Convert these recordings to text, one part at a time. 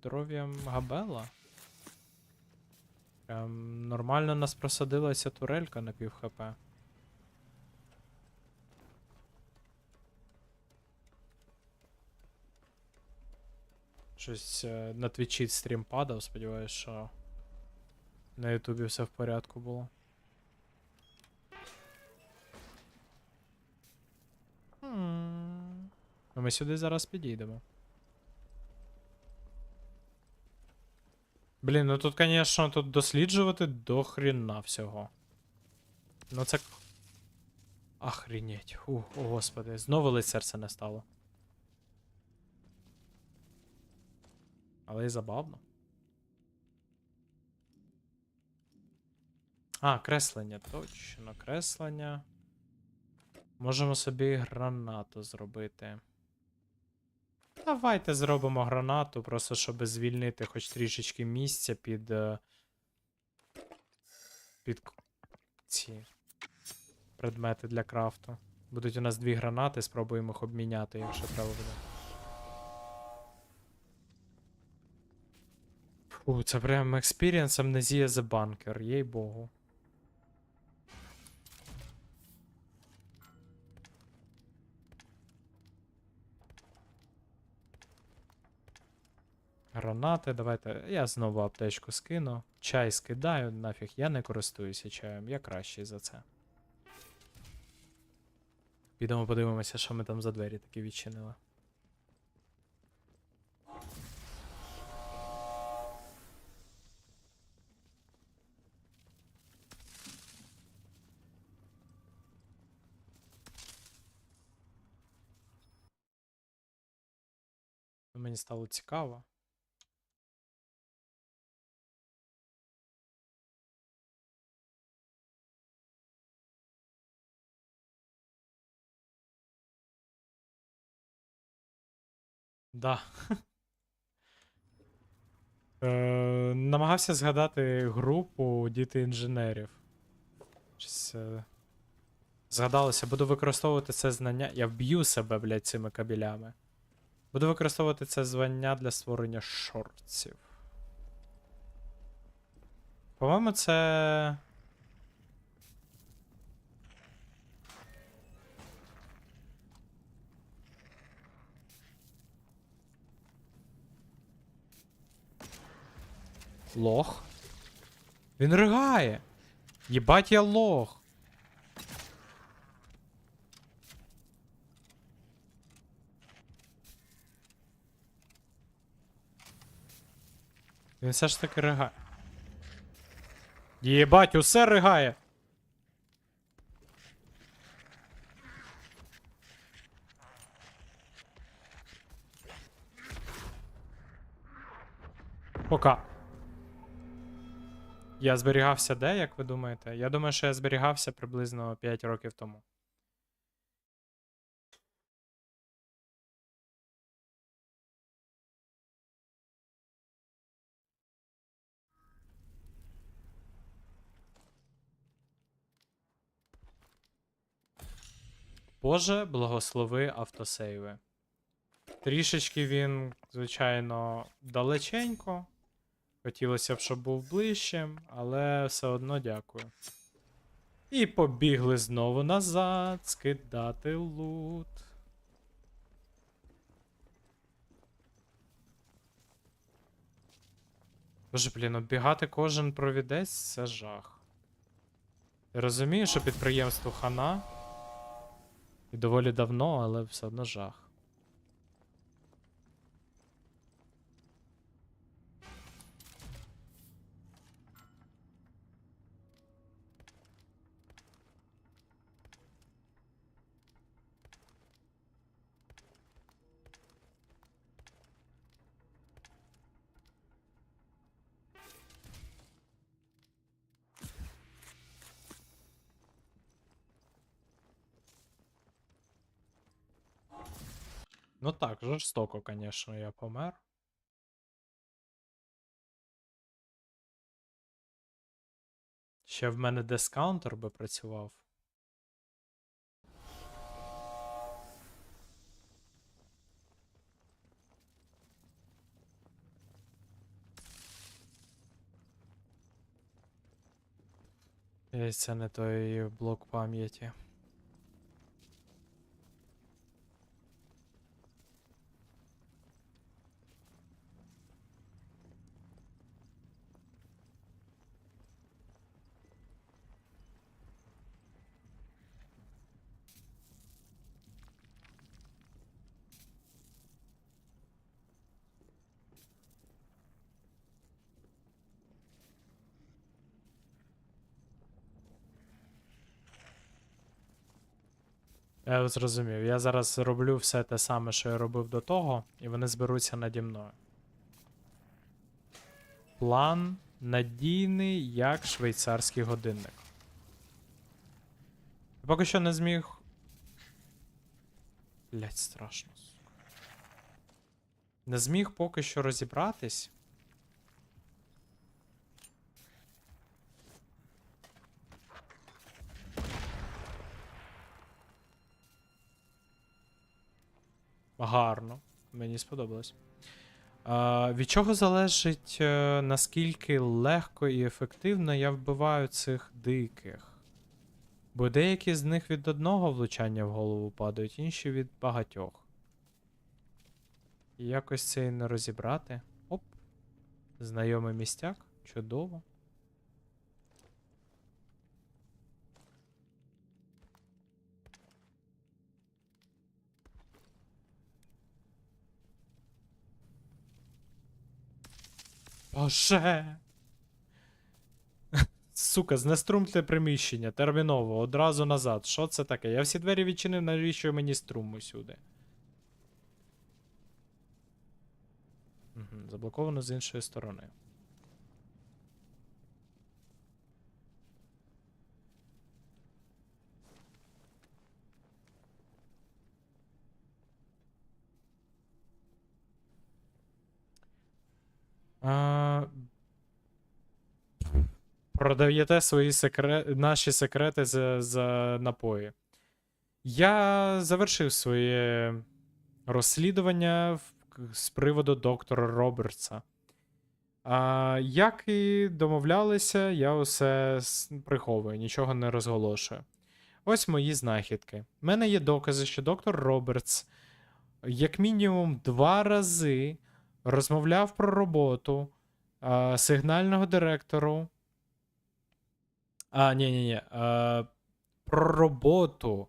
здоров'ям Габела. Прям нормально нас просадилася турелька на пів хп. Щось е, на твічі стрім падав, сподіваюсь, що на Ютубі все в порядку було. Ну, Ми сюди зараз підійдемо. Блін, ну тут, звісно, тут досліджувати до хріна всього. Ну це. Охренеть. Ух, о господи, знову ледь серце не стало. Але і забавно. А, креслення, точно, креслення. Можемо собі гранату зробити. Давайте зробимо гранату, просто щоб звільнити хоч трішечки місця під. е, Під ці предмети для крафту. Будуть у нас дві гранати, спробуємо їх обміняти, якщо треба буде. Фу, це прям experience амнезія The Bunker, їй богу. Гранати, давайте. Я знову аптечку скину. Чай скидаю, нафіг, я не користуюся чаєм, я кращий за це. Підемо подивимося, що ми там за двері такі відчинили. Мені стало цікаво. Да. Е, намагався згадати групу діти інженерів. Щось, е, Згадалося, буду використовувати це знання. Я вб'ю себе, блядь, цими кабелями. Буду використовувати це звання для створення шортів. По-моєму, це. Лох. Він ригає. Єбать я лох. Він все ж таки ригає. Єбать, усе ригає. Я зберігався де, як ви думаєте? Я думаю, що я зберігався приблизно 5 років тому. Боже, благослови автосейви. Трішечки він, звичайно, далеченько. Хотілося б, щоб був ближчим, але все одно дякую. І побігли знову назад, скидати лут. Боже, блін, оббігати кожен провідець це жах. Я розумію, що підприємство хана. І доволі давно, але все одно жах. Ну так, жорстоко, звісно, я помер. Ще в мене дескаунтер би працював. І це не той блок пам'яті. Я зрозумів. Я зараз роблю все те саме, що я робив до того, і вони зберуться наді мною. План надійний, як швейцарський годинник. Поки що не зміг. Блять, страшно. Не зміг поки що розібратись. Гарно. Мені сподобалось. А, від чого залежить, е, наскільки легко і ефективно я вбиваю цих диких? Бо деякі з них від одного влучання в голову падають, інші від багатьох. І якось це і не розібрати. Оп. Знайомий містяк. Чудово. Боже. Сука, знеструмте приміщення, терміново, одразу назад. Що це таке? Я всі двері відчинив, навіщо мені струм усюди? Угу, заблоковано з іншої сторони. А... Продаєте свої секре... наші секрети за, за напої. Я завершив своє розслідування в- з приводу доктора Робертса. А, як і домовлялися, я усе приховую, нічого не розголошую. Ось мої знахідки. У мене є докази, що доктор Робертс як мінімум два рази розмовляв про роботу а, сигнального директору. А, ні, ні, ні. А, про роботу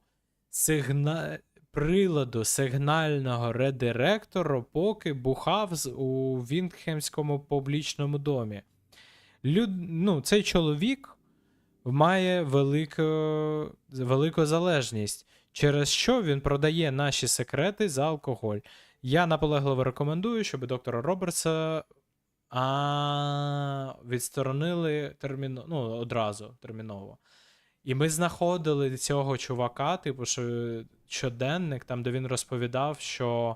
сигна... приладу сигнального редиректору, поки бухав у Вінгхемському публічному домі. Люд... Ну, цей чоловік має велику... велику залежність, через що він продає наші секрети за алкоголь. Я наполегливо рекомендую, щоб доктора Робертса а, відсторонили терміно... ну, одразу терміново. І ми знаходили цього чувака, типу, що щоденник, там, де він розповідав, що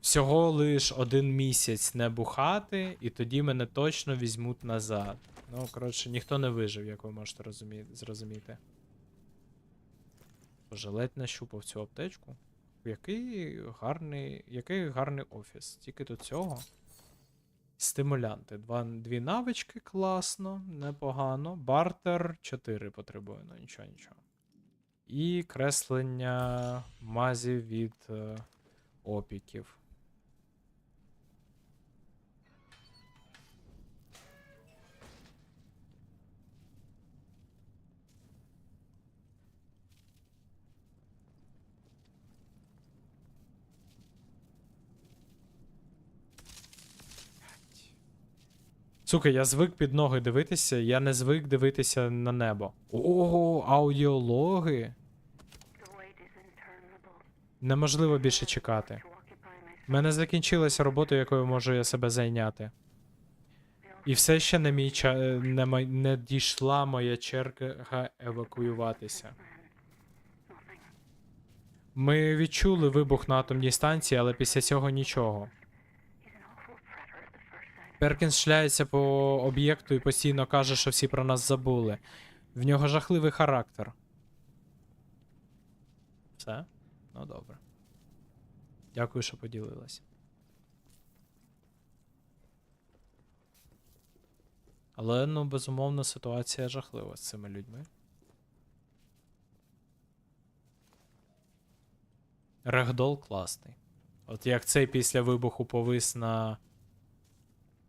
всього лиш один місяць не бухати, і тоді мене точно візьмуть назад. Ну, коротше, ніхто не вижив, як ви можете розумі... зрозуміти. Боже, ледь нащупав цю аптечку. Який гарний, який гарний офіс. Тільки до цього. Стимулянти. Два, дві навички, класно, непогано. Бартер 4 потребує, ну нічого, нічого. І креслення мазів від е, опіків. Сука, я звик під ноги дивитися, я не звик дивитися на небо. Ого, аудіологи. Неможливо більше чекати. У мене закінчилася робота, якою можу я себе зайняти. І все ще не, мій ча... не, мой- не дійшла моя черга евакуюватися. Ми відчули вибух на атомній станції, але після цього нічого. Перкінс шляється по об'єкту і постійно каже, що всі про нас забули. В нього жахливий характер. Все? Ну добре. Дякую, що поділилась. Але, ну, безумовно, ситуація жахлива з цими людьми. Регдол класний. От як цей після вибуху повис на.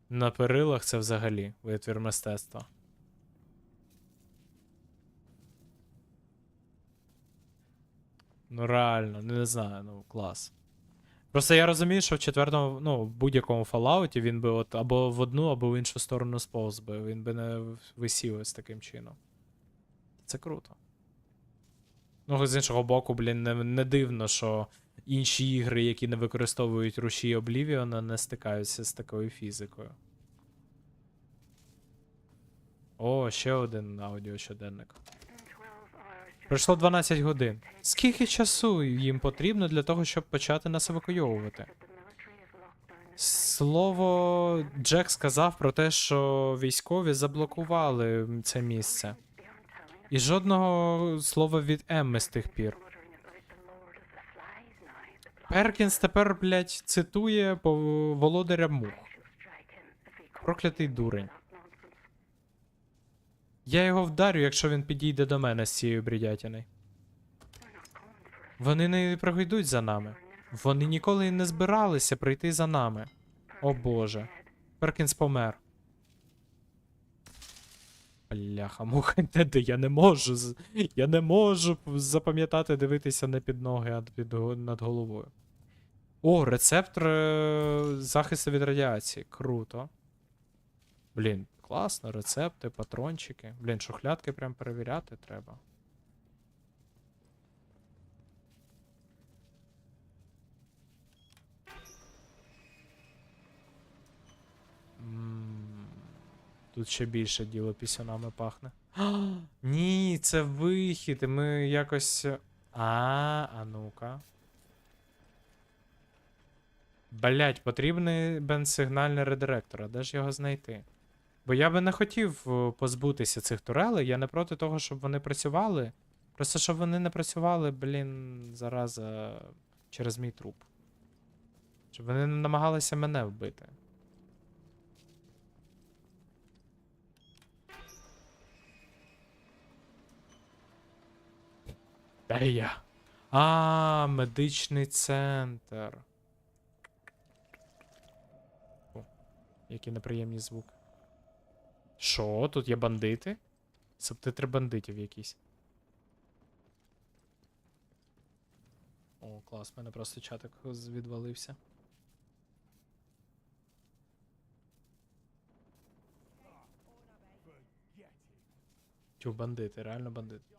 На перилах, це взагалі витвір мистецтва. Ну, реально, ну, не знаю, ну клас. Просто я розумію, що в четвертому, ну, в будь-якому Fallout він би от або в одну, або в іншу сторону сповз би. Він би не висів ось таким чином. Це круто. Ну, з іншого боку, блін, не, не дивно, що інші ігри, які не використовують руші Oblivion, не стикаються з такою фізикою. О, ще один аудіощоденник. Пройшло 12 годин. Скільки часу їм потрібно для того, щоб почати нас евакуйовувати? Слово Джек сказав про те, що військові заблокували це місце. І жодного слова від Емми з тих пір. Перкінс тепер, блядь, цитує по володаря мух. Проклятий дурень. Я його вдарю, якщо він підійде до мене з цією бредятиною. Вони не пройдуть за нами. Вони ніколи не збиралися прийти за нами. О боже. Перкінс помер. Бляха, муха, де я не можу. Я не можу запам'ятати дивитися не під ноги, а під, над головою. О, рецепт е, захисту від радіації. Круто. Блін, класно, рецепти, патрончики. Блін, шухлядки прям перевіряти треба. Тут ще більше діло пісюнами пахне. Ні, це вихід, ми якось. А, а ну-ка. Блять, потрібний бензсигнальний редиректор, а де ж його знайти? Бо я би не хотів е, позбутися цих турелей, я не проти того, щоб вони працювали. Просто щоб вони не працювали, блін, зараза через мій труп. Щоб вони не намагалися мене вбити. Де я? А, медичний центр. Які неприємні звуки. Що? Тут є бандити? Субтитри бандитів якісь. О, клас, в мене просто чатик відвалився. Тю, бандити, реально бандити.